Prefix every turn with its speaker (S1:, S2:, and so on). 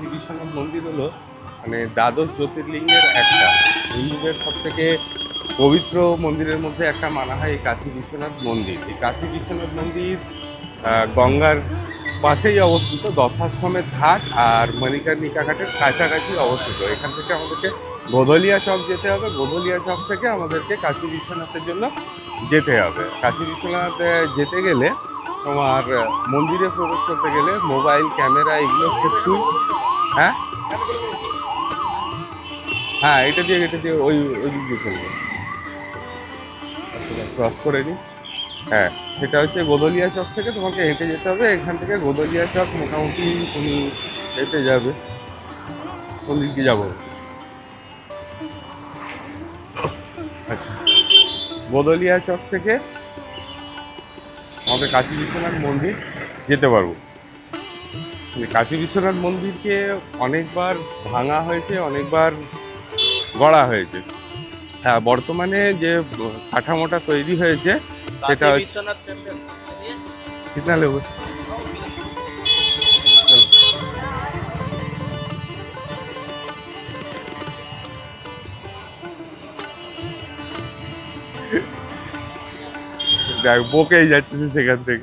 S1: কাশী বিশ্বনাথ মন্দির হলো মানে দ্বাদশ জ্যোতির্লিঙ্গের একটা। হিন্দুদের সব থেকে পবিত্র মন্দিরের মধ্যে একটা মানা হয়, এই কাশী বিশ্বনাথ মন্দির। এই কাশী বিশ্বনাথ মন্দির গঙ্গার পাশেই অবস্থিত দশাশ্রমের ঘাট আর মণিকার্ণিকা ঘাটের কাছাকাছি অবস্থিত। এখান থেকে আমাদেরকে গোধলিয়া চক যেতে হবে। গোধলিয়া চক থেকে আমাদেরকে কাশী বিশ্বনাথের জন্য যেতে হবে। কাশী বিশ্বনাথ যেতে গেলে তোমার মন্দিরে প্রবেশ করতে গেলে মোবাইল, ক্যামেরা, এগুলো কিছুই হ্যাঁ? হ্যাঁ এটা দিয়ে এটা দিয়ে ওই ওই দিক দিয়ে চলবে। ক্রস করে নিই হ্যাঁ সেটা হচ্ছে গোদলিয়া চক থেকে তোমাকে হেঁটে যেতে হবে। এখান থেকে গোদলিয়া চক মোটামুটি তুমি হেঁটে যাবে। কোন দিক যাব? আচ্ছা গোদলিয়া চক থেকে আমাদের কাশী বিশ্বনাথ মন্দির যেতে পারব। কাশী বিশ্বনাথ মন্দিরকে অনেকবার ভাঙা হয়েছে অনেকবার গড়া হয়েছে। হ্যাঁ বর্তমানে যে কাঠামোটা তৈরি হয়েছে সেটা হচ্ছে
S2: Yeah.
S1: Não, um pouco aí já te desenganando.